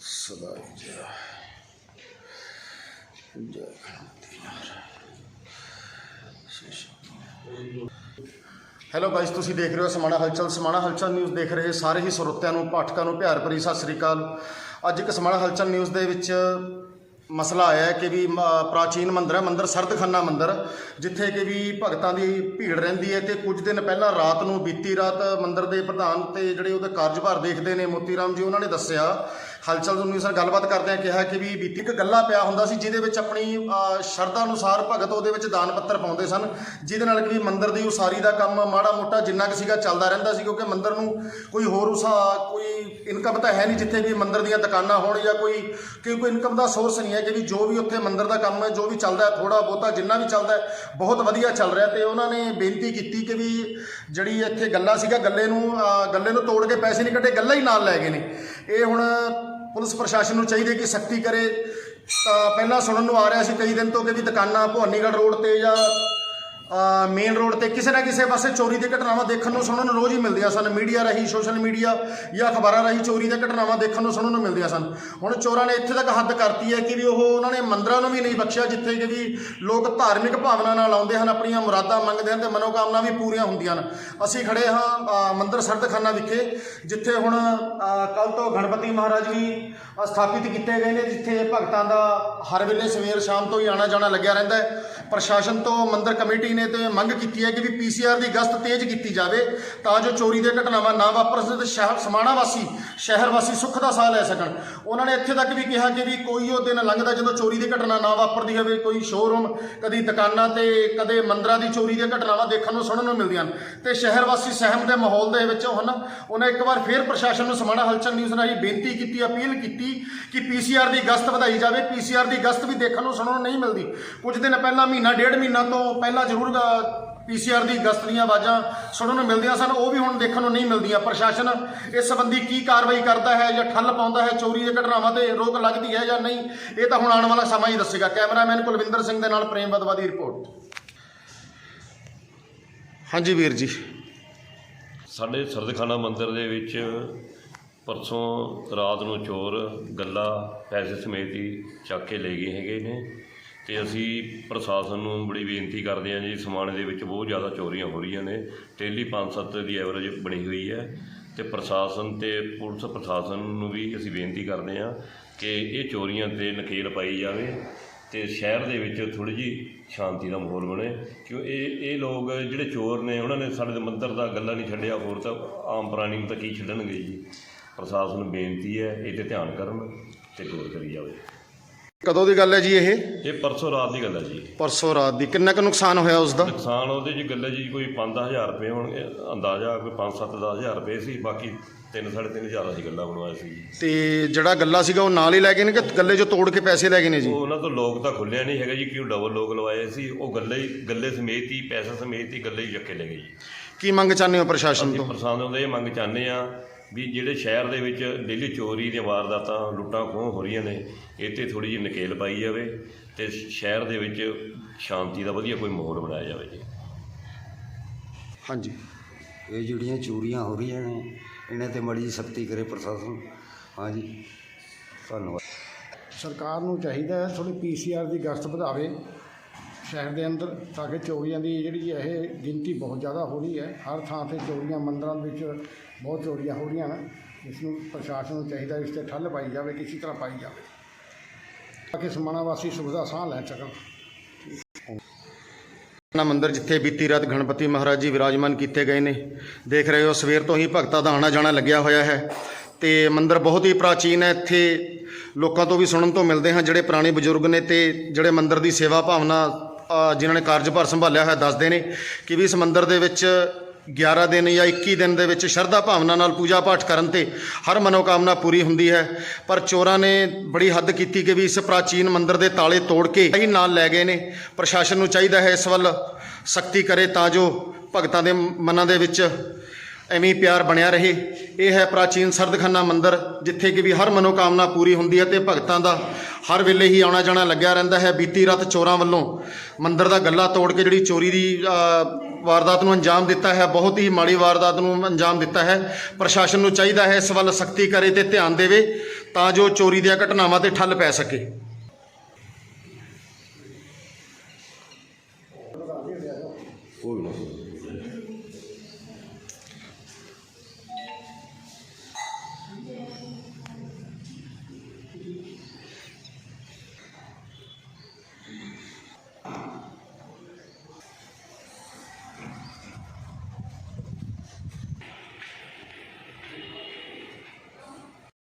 ਸਦਾ ਜੈ ਜੈ ਹੈਲੋ ਗਾਇਸ ਤੁਸੀਂ ਦੇਖ ਰਹੇ ਹੋ ਸਮਾਣਾ ਹਲਚਲ। ਸਮਾਣਾ ਹਲਚਲ ਨਿਊਜ਼ ਦੇਖ ਰਹੇ ਸਾਰੇ ਹੀ ਸਰੋਤਿਆਂ ਨੂੰ, ਪਾਠਕਾਂ ਨੂੰ, ਪਿਆਰ ਭਰੀ ਸਤਿ ਸ੍ਰੀ ਅਕਾਲ। ਅੱਜ ਇੱਕ ਸਮਾਣਾ ਹਲਚਲ ਨਿਊਜ਼ ਦੇ ਵਿੱਚ ਮਸਲਾ ਆਇਆ ਹੈ ਕਿ ਵੀ ਮ- ਪ੍ਰਾਚੀਨ ਮੰਦਿਰ ਹੈ ਮੰਦਿਰ ਸਰਦਖੰਨਾ ਮੰਦਿਰ ਜਿੱਥੇ ਕਿ ਵੀ ਭਗਤਾਂ ਦੀ ਭੀੜ ਰਹਿੰਦੀ ਹੈ ਤੇ ਕੁਝ ਦਿਨ ਪਹਿਲਾਂ ਰਾਤ ਨੂੰ ਬੀਤੀ ਰਾਤ ਮੰਦਿਰ ਦੇ ਪ੍ਰਧਾਨ ਤੇ ਜਿਹੜੇ ਉਹਦੇ ਕਾਰਜਭਾਰ ਦੇਖਦੇ ਨੇ ਮੋਤੀ ਰਾਮ ਜੀ ਉਹਨਾਂ ਨੇ ਦੱਸਿਆ ਹਲਚਲ ਨਿਊਜ਼ ਨਾਲ ਗੱਲਬਾਤ ਕਰਦਿਆਂ ਕਿਹਾ ਕਿ ਵੀ ਬੀਤੀ ਇੱਕ ਗੱਲਾ ਪਿਆ ਹੁੰਦਾ ਸੀ ਜਿਹਦੇ ਵਿੱਚ ਆਪਣੀ ਅ, ਸ਼ਰਧਾ ਅਨੁਸਾਰ ਭਗਤ ਉਹਦੇ ਵਿੱਚ ਦਾਨ ਪੱਤਰ ਪਾਉਂਦੇ ਸਨ ਜਿਹਦੇ ਨਾਲ ਕਿ ਵੀ ਮੰਦਿਰ ਦੀ ਉਸਾਰੀ ਦਾ ਕੰਮ ਮਾੜਾ ਮੋਟਾ ਜਿੰਨਾ ਕੁ ਸੀਗਾ ਚੱਲਦਾ ਰਹਿੰਦਾ ਸੀ ਕਿਉਂਕਿ ਮੰਦਿਰ ਨੂੰ ਕੋਈ ਹੋਰ ਉਸਾ ਕੋਈ ਇਨਕਮ ਤਾਂ ਹੈ ਨਹੀਂ ਜਿੱਥੇ ਵੀ ਮੰਦਿਰ ਦੀਆਂ ਦੁਕਾਨਾਂ ਹੋਣ ਜਾਂ ਕੋਈ ਕਿਉਂਕਿ ਇਨਕਮ ਦਾ ਸੋਰਸ ਨਹੀਂ ਹੈ ਕਿ ਵੀ ਜੋ ਵੀ ਉੱਥੇ ਮੰਦਿਰ ਦਾ ਕੰਮ ਹੈ, ਜੋ ਵੀ ਚੱਲਦਾ ਹੈ ਥੋੜਾ ਬਹੁਤਾ ਜਿੰਨਾ ਵੀ ਚੱਲਦਾ ਹੈ, ਬਹੁਤ ਵਧੀਆ ਚੱਲ ਰਿਹਾ। ਤੇ ਉਹਨਾਂ ਨੇ ਬੇਨਤੀ ਕੀਤੀ ਕਿ ਵੀ ਜਿਹੜੀ ਇੱਥੇ ਗੱਲਾ ਸੀਗਾ, ਗੱਲੇ ਨੂੰ ਗੱਲੇ ਨੂੰ ਤੋੜ ਕੇ ਪੈਸੇ ਨਹੀਂ ਕੱਢੇ, ਗੱਲਾ ਹੀ ਨਾਲ ਲੈ ਗਏ ਨੇ। ਇਹ ਹੁਣ ਪੁਲਿਸ ਪ੍ਰਸ਼ਾਸਨ ਨੂੰ ਚਾਹੀਦੇ ਕਿ ਸਖਤੀ ਕਰੇ। ਤਾਂ ਪਹਿਲਾਂ ਸੁਣਨ ਨੂੰ ਆ ਰਿਹਾ ਸੀ ਕਈ ਦਿਨ ਤੋਂ ਕਿ ਵੀ ਦੁਕਾਨਾਂ ਭਵਾਨੀਗੜ੍ਹ ਰੋਡ ਤੇ ਜਾਂ ਮੇਨ ਰੋਡ ਤੇ ਕਿਸੇ ਨਾ ਕਿਸੇ ਪਾਸੇ ਚੋਰੀ ਦੀਆਂ ਘਟਨਾਵਾਂ ਦੇਖਣ ਨੂੰ ਸੁਣਨ ਨੂੰ ਰੋਜ਼ ਹੀ ਮਿਲਦੀਆਂ ਸਨ। ਮੀਡੀਆ ਰਾਹੀਂ ਸੋਸ਼ਲ ਮੀਡੀਆ ਜਾਂ ਅਖਬਾਰਾਂ ਰਾਹੀਂ ਚੋਰੀ ਦੀਆਂ ਘਟਨਾਵਾਂ ਦੇਖਣ ਨੂੰ ਸੁਣਨ ਨੂੰ ਮਿਲਦੀਆਂ ਸਨ। ਹੁਣ ਚੋਰਾਂ ਨੇ ਇੱਥੇ ਤੱਕ ਹੱਦ ਕਰਤੀ ਹੈ ਕਿ ਵੀ ਉਹ ਉਹਨਾਂ ਨੇ ਮੰਦਰਾਂ ਨੂੰ ਵੀ ਨਹੀਂ ਬਖਸ਼ਿਆ ਜਿੱਥੇ ਕਿ ਵੀ ਲੋਕ ਧਾਰਮਿਕ ਭਾਵਨਾ ਨਾਲ ਆਉਂਦੇ ਹਨ ਆਪਣੀਆਂ ਮੁਰਾਦਾਂ ਮੰਗਦੇ ਹਨ ਤੇ ਮਨੋਕਾਮਨਾ ਵੀ ਪੂਰੀਆਂ ਹੁੰਦੀਆਂ ਹਨ। ਅਸੀਂ ਖੜੇ ਹਾਂ ਮੰਦਰ ਸਰਦਖਾਨਾ ਵਿਖੇ ਜਿੱਥੇ ਹੁਣ ਕੱਲ ਤੋਂ ਗਣਪਤੀ ਮਹਾਰਾਜ ਵੀ ਅ, ਸਥਾਪਿਤ ਕੀਤੇ ਗਏ ਨੇ ਜਿੱਥੇ ਭਗਤਾਂ ਦਾ ਹਰ ਵੇਲੇ ਸਵੇਰ ਸ਼ਾਮ ਤੋਂ ਹੀ ਆਣਾ ਜਾਣਾ ਲੱਗਿਆ ਰਹਿੰਦਾ ਹੈ। ਪ੍ਰਸ਼ਾਸਨ ਤੋਂ ਮੰਦਰ ਕਮੇਟੀ ਨੇ ਤੇ ਮੰਗ ਕੀਤੀ ਹੈ ਕਿ ਵੀ ਪੀਸੀਆਰ ਦੀ ਗਸ਼ਤ ਤੇਜ਼ ਕੀਤੀ ਜਾਵੇ ਤਾਂ ਜੋ ਚੋਰੀ ਦੀਆਂ ਘਟਨਾਵਾਂ ਨਾ ਵਾਪਰ ਸਕਣ ਤੇ ਸ਼ਹਿਰ ਸਮਾਣਾ ਵਾਸੀ, ਸ਼ਹਿਰ ਵਾਸੀ ਸੁੱਖ ਦਾ ਸਾਹ ਲੈ ਸਕਣ। ਉਹਨਾਂ ਨੇ ਇੱਥੇ ਤੱਕ ਵੀ ਕਿਹਾ ਕਿ ਵੀ ਕੋਈ ਉਹ ਦਿਨ ਲੰਘਦਾ ਜਦੋਂ ਚੋਰੀ ਦੀ ਘਟਨਾ ਨਾ ਵਾਪਰਦੀ ਹੋਵੇ, ਕੋਈ ਸ਼ੋਰੂਮ ਕਦੀ ਦੁਕਾਨਾਂ ਤੇ, ਕਦੇ ਮੰਦਰਾਂ ਦੀ ਚੋਰੀ ਦੀਆਂ ਘਟਨਾਵਾਂ ਦੇਖਣ ਨੂੰ, ਸੁਣਨ ਨੂੰ ਮਿਲਦੀਆਂ ਹਨ। ਤੇ ਸ਼ਹਿਰ ਵਾਸੀ ਸਹਿਮ ਦੇ ਮਾਹੌਲ ਦੇ ਵਿੱਚ ਹਨ। ਉਹਨਾਂ ਇੱਕ ਵਾਰ ਫੇਰ ਪ੍ਰਸ਼ਾਸਨ ਨੂੰ ਸਮਾਣਾ ਹਲਚਲ ਨਿਊਜ਼ ਰਾਹੀਂ ਬੇਨਤੀ ਕੀਤੀ, ਅਪੀਲ ਕੀਤੀ ਕਿ ਪੀਸੀਆਰ ਦੀ ਗਸ਼ਤ ਵਧਾਈ ਜਾਵੇ। ਪੀਸੀਆਰ ਦੀ ਗਸ਼ਤ ਵੀ ਦੇਖਣ ਨੂੰ, ਸੁਣਨ ਨੂੰ ਨਹੀਂ ਮਿਲਦੀ। ਕੁਝ ਦਿਨ ਪਹਿਲਾਂ, ਮਹੀਨਾ, ਡੇਢ ਮਹੀਨਾ ਤੋਂ ਪਹਿਲਾਂ ਜ਼ਰੂਰ ਪੀਸੀਆਰ ਦੀ ਗਸ਼ਤ ਦੀਆਂ ਆਵਾਜ਼ਾਂ ਸੁਣਨ ਨੂੰ ਮਿਲਦੀਆਂ ਸਨ, ਉਹ ਵੀ ਹੁਣ ਦੇਖਣ ਨੂੰ ਨਹੀਂ ਮਿਲਦੀਆਂ। ਪ੍ਰਸ਼ਾਸਨ ਇਸ ਸੰਬੰਧੀ ਕੀ ਕਾਰਵਾਈ ਕਰਦਾ ਹੈ ਜਾਂ ਠੱਲ ਪਾਉਂਦਾ ਹੈ, ਚੋਰੀ ਦੀਆਂ ਘਟਨਾਵਾਂ ਤੇ ਰੋਕ ਲੱਗਦੀ ਹੈ ਜਾਂ ਨਹੀਂ, ਇਹ ਤਾਂ ਹੁਣ ਆਉਣ ਵਾਲਾ ਸਮਾਂ ਹੀ ਦੱਸੇਗਾ। ਕੈਮਰਾਮੈਨ ਕੁਲਵਿੰਦਰ ਸਿੰਘ ਦੇ ਨਾਲ ਪ੍ਰੇਮ ਬਦਵਾ ਦੀ ਰਿਪੋਰਟ। ਹਾਂਜੀ ਵੀਰ ਜੀ। ਸਾਡੇ ਸਰਦਖਾਨਾ ਮੰਦਿਰ ਦੇ ਵਿੱਚ ਪਰਸੋਂ ਰਾਤ ਨੂੰ ਚੋਰ ਗੱਲਾ ਪੈਸੇ ਸਮੇਤ ਹੀ ਚੱਕ ਕੇ ਲੈ ਗਏ ਹੈਗੇ ਨੇ। ਤੇ ਅਸੀਂ ਪ੍ਰਸ਼ਾਸਨ ਨੂੰ ਬੜੀ ਬੇਨਤੀ ਕਰਦੇ ਹਾਂ ਜੀ ਸਮਾਣੇ ਦੇ ਵਿੱਚ ਬਹੁਤ ਜ਼ਿਆਦਾ ਚੋਰੀਆਂ ਹੋ ਰਹੀਆਂ ਨੇ। ਡੇਲੀ 5-7 ਦੀ ਐਵਰੇਜ ਬਣੀ ਹੋਈ ਹੈ ਤੇ ਪ੍ਰਸ਼ਾਸਨ ਤੇ ਪੁਲਿਸ ਪ੍ਰਸ਼ਾਸਨ ਨੂੰ ਵੀ ਅਸੀਂ ਬੇਨਤੀ ਕਰਦੇ ਹਾਂ ਕਿ ਇਹ ਚੋਰੀਆਂ ਤੇ ਨਕੇਲ ਪਾਈ ਜਾਵੇ ਤੇ ਸ਼ਹਿਰ ਦੇ ਵਿੱਚ ਥੋੜੀ ਜੀ ਸ਼ਾਂਤੀ ਦਾ ਮਾਹੌਲ ਬਣੇ। ਕਿਉਂ ਇਹ ਇਹ ਲੋਕ ਜਿਹੜੇ ਚੋਰ ਨੇ, ਉਹਨਾਂ ਨੇ ਸਾਡੇ ਮੰਦਰ ਦਾ ਗੱਲਾਂ ਨਹੀਂ ਛੱਡਿਆ, ਹੋਰ ਤਾਂ ਆਮ ਪ੍ਰਾਣੀ ਨੂੰ ਤਾਂ ਕੀ ਛੱਡਣਗੇ ਜੀ? ਪ੍ਰਸ਼ਾਸਨ ਨੂੰ ਬੇਨਤੀ ਹੈ, ਇਹ ਤੇ ਧਿਆਨ ਕਰਨ ਤੇ ਗੌਰ ਕਰੀ ਜਾਵੇ। ਕਦੋਂ ਦੀ ਗੱਲ ਹੈ ਜੀ ਇਹ? ਇਹ ਪਰਸੋਂ ਰਾਤ ਦੀ ਗੱਲ ਹੈ ਜੀ। ਪਰਸੋਂ ਰਾਤ ਦੀ। ਕਿੰਨਾ ਕੁ ਨੁਕਸਾਨ ਹੋਇਆ ਉਸ ਦਾ? ਨੁਕਸਾਨ ਉਹਦੇ ਜੀ ਗੱਲੇ ਜੀ ਕੋਈ 5-10000 ਰੁਪਏ ਹੋਣਗੇ ਅੰਦਾਜ਼ਾ ਕੋਈ 5-7-10000 ਰੁਪਏ ਸੀ ਬਾਕੀ 3-3.5 ਹਜ਼ਾਰ ਅਸੀਂ ਗੱਲਾਂ ਬਣਵਾਇਆ ਸੀ ਜੀ। ਤੇ ਜਿਹੜਾ ਗੱਲਾ ਸੀਗਾ ਉਹ ਨਾਲ ਹੀ ਲੈ ਗਏ ਨੇ ਕਿ ਗੱਲੇ 'ਚੋਂ ਤੋੜ ਕੇ ਪੈਸੇ ਲੈ ਗਏ ਨੇ ਜੀ? ਉਹ ਉਹਨਾਂ ਤੋਂ ਲੋਕ ਤਾਂ ਖੁੱਲਿਆ ਨਹੀਂ ਹੈਗਾ ਜੀ ਕਿਉਂ ਡਬਲ ਲੋਕ ਲਵਾਏ ਸੀ ਉਹ ਗੱਲੇ ਹੀ ਗੱਲੇ ਸਮੇਤ ਹੀ ਪੈਸਾ ਸਮੇਤ ਹੀ ਗੱਲੇ ਹੀ ਚੱਕੇ ਲੈ ਗਏ ਜੀ। ਕੀ ਮੰਗ ਚਾਹੁੰਦੇ ਹੋ ਪ੍ਰਸ਼ਾਸਨ ਅਸੀਂ ਤੋਂ? ਪ੍ਰਸ਼ਾਸਨ ਤੋਂ ਇਹ ਮੰਗ ਚਾਹੁੰਦੇ ਆ ਵੀ ਜਿਹੜੇ ਸ਼ਹਿਰ ਦੇ ਵਿੱਚ ਡੇਲੀ ਚੋਰੀ ਦੀਆਂ ਵਾਰਦਾਤਾਂ ਲੁੱਟਾਂ ਖੋਹ ਹੋ ਰਹੀਆਂ ਨੇ ਇਹ ਤੇ ਥੋੜੀ ਜਿਹੀ ਨਕੇਲ ਪਾਈ ਜਾਵੇ ਤੇ ਸ਼ਹਿਰ ਦੇ ਵਿੱਚ ਸ਼ਾਂਤੀ ਦਾ ਵਧੀਆ ਕੋਈ ਮਾਹੌਲ ਬਣਾਇਆ ਜਾਵੇ ਜੀ। ਹਾਂਜੀ। ਇਹ ਜਿਹੜੀਆਂ ਚੋਰੀਆਂ ਹੋ ਰਹੀਆਂ ਨੇ ਇਹਨਾਂ ਤੇ ਮੜੀ ਸਖਤੀ ਕਰੇ ਪ੍ਰਸ਼ਾਸਨ। ਹਾਂਜੀ। ਧੰਨਵਾਦ। ਸਰਕਾਰ ਨੂੰ ਚਾਹੀਦਾ ਹੈ ਥੋੜੀ ਪੀਸੀਆਰ ਦੀ ਗਸ਼ਤ ਵਧਾਵੇ। ਸ਼ਹਿਰ ਦੇ ਅੰਦਰ, ਤਾਂ ਕਿ ਚੋਰੀਆਂ ਦੀ ਜਿਹੜੀ ਇਹ ਗਿਣਤੀ ਬਹੁਤ ਜ਼ਿਆਦਾ ਹੋ ਰਹੀ ਹੈ। ਹਰ ਥਾਂ ਤੇ ਚੋਰੀਆਂ, ਮੰਦਰਾਂ ਵਿੱਚ ਬਹੁਤ ਚੋਰੀਆਂ ਹੋ ਰਹੀਆਂ ਹਨ। ਇਸ ਨੂੰ ਪ੍ਰਸ਼ਾਸਨ ਨੂੰ ਚਾਹੀਦਾ ਇਸ ਤੇ ਠੱਲ ਪਾਈ ਜਾਵੇ, ਕਿਸੇ ਤਰ੍ਹਾਂ ਪਾਈ ਜਾਵੇ। ਤਾਂ ਕਿ ਸਮਾਣਾ ਵਾਸੀ ਸੁਵਿਧਾ ਸਾਹ ਲੈ ਸਕਣ। ਨਾ ਮੰਦਿਰ ਜਿੱਥੇ ਬੀਤੀ ਰਾਤ ਗਣਪਤੀ ਮਹਾਰਾਜ ਜੀ ਵਿਰਾਜਮਾਨ ਕੀਤੇ ਗਏ ਨੇ, ਦੇਖ ਰਹੇ ਹੋ ਸਵੇਰ ਤੋਂ ਹੀ ਭਗਤਾਂ ਦਾ ਆਣਾ ਜਾਣਾ ਲੱਗਿਆ ਹੋਇਆ ਹੈ। ਤੇ ਮੰਦਰ ਬਹੁਤ ਹੀ ਪ੍ਰਾਚੀਨ ਹੈ, ਇੱਥੇ ਲੋਕਾਂ ਤੋਂ ਵੀ ਸੁਣਨ ਤੋਂ ਮਿਲਦੇ ਹਾਂ, ਜਿਹੜੇ ਪੁਰਾਣੇ ਬਜ਼ੁਰਗ ਨੇ ਤੇ ਜਿਹੜੇ ਮੰਦਰ ਦੀ ਸੇਵਾ ਭਾਵਨਾ ਜਿਨ੍ਹਾਂ ਨੇ ਕਾਰਜਭਾਰ ਸੰਭਾਲਿਆ ਹੋਇਆ, ਦੱਸਦੇ ਨੇ ਕਿ ਵੀ ਇਸ ਮੰਦਿਰ ਦੇ ਵਿੱਚ 11 ਦਿਨ ਜਾਂ 21 ਦਿਨ ਦੇ ਵਿੱਚ ਸ਼ਰਧਾ ਭਾਵਨਾ ਨਾਲ ਪੂਜਾ ਪਾਠ ਕਰਨ ਤੇ ਹਰ ਮਨੋਕਾਮਨਾ ਪੂਰੀ ਹੁੰਦੀ ਹੈ। ਪਰ ਚੋਰਾਂ ਨੇ ਬੜੀ ਹੱਦ ਕੀਤੀ ਕਿ ਵੀ ਇਸ ਪ੍ਰਾਚੀਨ ਮੰਦਿਰ ਦੇ ਤਾਲੇ ਤੋੜ ਕੇ ਹੀ ਨਾਲ ਲੈ ਗਏ ਨੇ। ਪ੍ਰਸ਼ਾਸਨ ਨੂੰ ਚਾਹੀਦਾ ਹੈ ਇਸ ਵੱਲ ਸਖਤੀ ਕਰੇ ਤਾਂ ਜੋ ਭਗਤਾਂ ਦੇ ਮਨਾਂ ਦੇ ਵਿੱਚ ਐਵੇਂ ਪਿਆਰ ਬਣਿਆ ਰਹੇ। ਇਹ ਹੈ ਪ੍ਰਾਚੀਨ ਸਰਦਖਾਨਾ ਮੰਦਿਰ, ਜਿੱਥੇ ਕਿ ਵੀ ਹਰ ਮਨੋਕਾਮਨਾ ਪੂਰੀ ਹੁੰਦੀ ਹੈ ਤੇ ਭਗਤਾਂ ਦਾ ਹਰ ਵੇਲੇ ਹੀ ਆਉਣਾ ਜਾਣਾ ਲੱਗਿਆ ਰਹਿੰਦਾ ਹੈ, ਬੀਤੀ ਰਾਤ ਚੋਰਾਂ ਵੱਲੋਂ ਮੰਦਰ ਦਾ ਗੱਲਾ ਤੋੜ ਕੇ ਜਿਹੜੀ ਚੋਰੀ ਦੀ ਵਾਰਦਾਤ ਨੂੰ ਅੰਜਾਮ ਦਿੱਤਾ ਹੈ, ਬਹੁਤ ਹੀ ਮਾੜੀ ਵਾਰਦਾਤ ਨੂੰ ਅੰਜਾਮ ਦਿੱਤਾ ਹੈ। ਪ੍ਰਸ਼ਾਸਨ ਨੂੰ ਚਾਹੀਦਾ ਹੈ ਇਸ ਵੱਲ ਸਖਤੀ ਕਰੇ ਤੇ ਧਿਆਨ ਦੇਵੇ ਤਾਂ ਜੋ ਚੋਰੀ ਦੀਆਂ ਘਟਨਾਵਾਂ ਤੇ ਠੱਲ ਪੈ ਸਕੇ।